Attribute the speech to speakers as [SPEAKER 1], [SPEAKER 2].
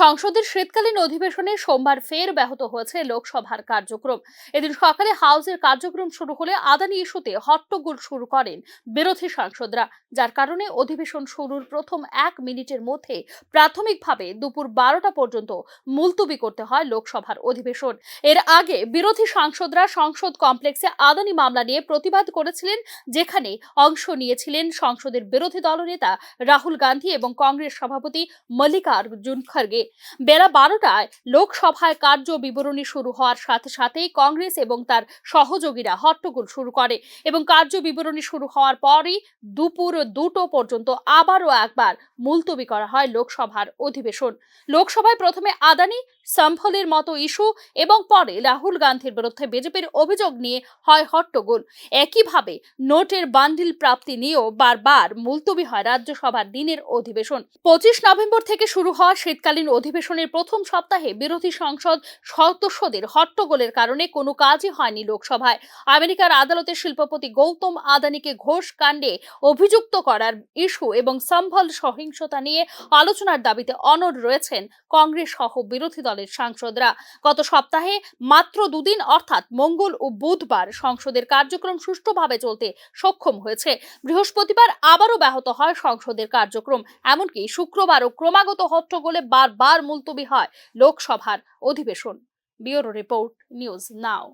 [SPEAKER 1] সংসদের শীতকালীন অধিবেশনে সোমবার ফের ব্যাহত হয়েছে লোকসভার কার্যক্রম। এদিন সকালে হাউসের কার্যক্রম শুরু হলে আদানি ইস্যুতে হট্টগোল শুরু করেন বিরোধী সাংসদরা, যার কারণে অধিবেশন শুরুর প্রথম এক মিনিটের মধ্যে প্রাথমিকভাবে দুপুর বারোটা পর্যন্ত মুলতুবি করতে হয় লোকসভার অধিবেশন। এর আগে বিরোধী সাংসদরা সংসদ কমপ্লেক্সে আদানি মামলা নিয়ে প্রতিবাদ করেছিলেন, যেখানে অংশ নিয়েছিলেন সংসদের বিরোধী দলনেতা রাহুল গান্ধী এবং কংগ্রেস সভাপতি মল্লিকার্জুন খড়গে বেলা বারোটায় লোকসভায় কার্য বিবরণী শুরু হওয়ার সাথে সাথেই কংগ্রেস এবং তার সহযোগীরা হট্টগোল শুরু করে এবং কার্য বিবরণী শুরু হওয়ার পরই দুপুর দুটো পর্যন্ত আবারও একবার মুলতবি করা হয় লোকসভার অধিবেশন। লোকসভায় প্রথমে আদানি সম্ভলের মতো ইস্যু এবং পরে রাহুল গান্ধীর বিরুদ্ধে বিজেপির অভিযোগ নিয়ে হয় হট্টগোল। একইভাবে নোটের বান্ডিল প্রাপ্তি নিয়েও বারবার মুলতবি হয় রাজ্যসভার দিনের অধিবেশন। পঁচিশ নভেম্বর থেকে শুরু হওয়া শীতকালীন অধিবেশনের প্রথম সপ্তাহে বিরোধী সংসদ সদস্যদের হট্টগোলের কারণে কোনো কাজই হয়নি লোকসভায়। আমেরিকার আদালতে শিল্পপতি গৌতম আদানিকে ঘোষ কাণ্ডে অভিযুক্ত করার ইস্যু এবং সম্ভল সহিংসতা নিয়ে আলোচনার দাবিতে অনড় রয়েছেন কংগ্রেস সহ বিরোধী দলের সাংসদরা। গত সপ্তাহে মাত্র দুদিন অর্থাৎ মঙ্গল ও বুধবার সংসদের কার্যক্রম সুষ্ঠুভাবে চলতে সক্ষম হয়েছে। বৃহস্পতিবার আবারও ব্যাহত হয় সংসদের কার্যক্রম। এমনকি শুক্রবারও ক্রমাগত হট্টগোলে বারবার মুলতবি হয় লোকসভার অধিবেশন। Bureau report, news now.